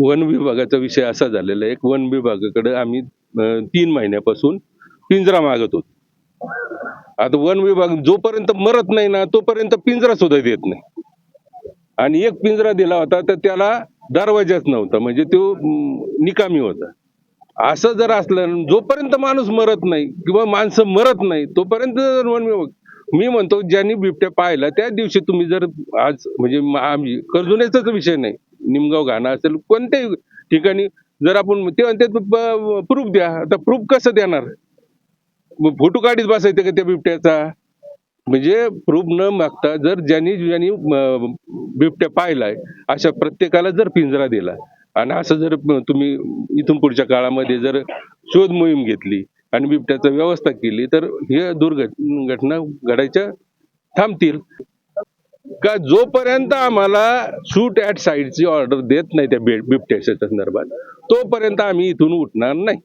One विभागाचा विषय असा झालेला आहे. वन विभागाकडे आम्ही तीन महिन्यापासून पिंजरा मागत होतो. आता वन विभाग जोपर्यंत मरत नाही ना तोपर्यंत पिंजरा सुद्धा देत नाही. आणि एक पिंजरा दिला होता तर त्याला दरवाजाच नव्हता. म्हणजे तो निकामी होता. असं जर असलं जोपर्यंत माणूस मरत नाही किंवा माणसं मरत नाही तोपर्यंत जर वन विभाग मी म्हणतो ज्यांनी बिबट्या पाहिला त्या दिवशी तुम्ही जर आज म्हणजे आम्ही कर्जुनेचाच विषय नाही. निमगाव घाणा असेल कोणत्याही ठिकाणी जर आपण ते म्हणते प्रूफ द्या. आता प्रूफ कसं देणार? मग फोटो काढीत बसायचं का त्या बिबट्याचा? म्हणजे प्रूफ न मागता जर ज्यांनी ज्यांनी बिबट्या पाहिलाय अशा प्रत्येकाला जर पिंजरा दिला आणि असं जर तुम्ही इथून पुढच्या काळामध्ये जर शोध मोहीम घेतली आणि बिबट्याचा व्यवस्था केली तर हे दुर्घट घटना घडायच्या थांबतील. का जोपर्यंत आम्हाला शूट ऍट साईडची ऑर्डर देत नाही त्या बिबट्याच्या संदर्भात तोपर्यंत आम्ही इथून उठणार नाही.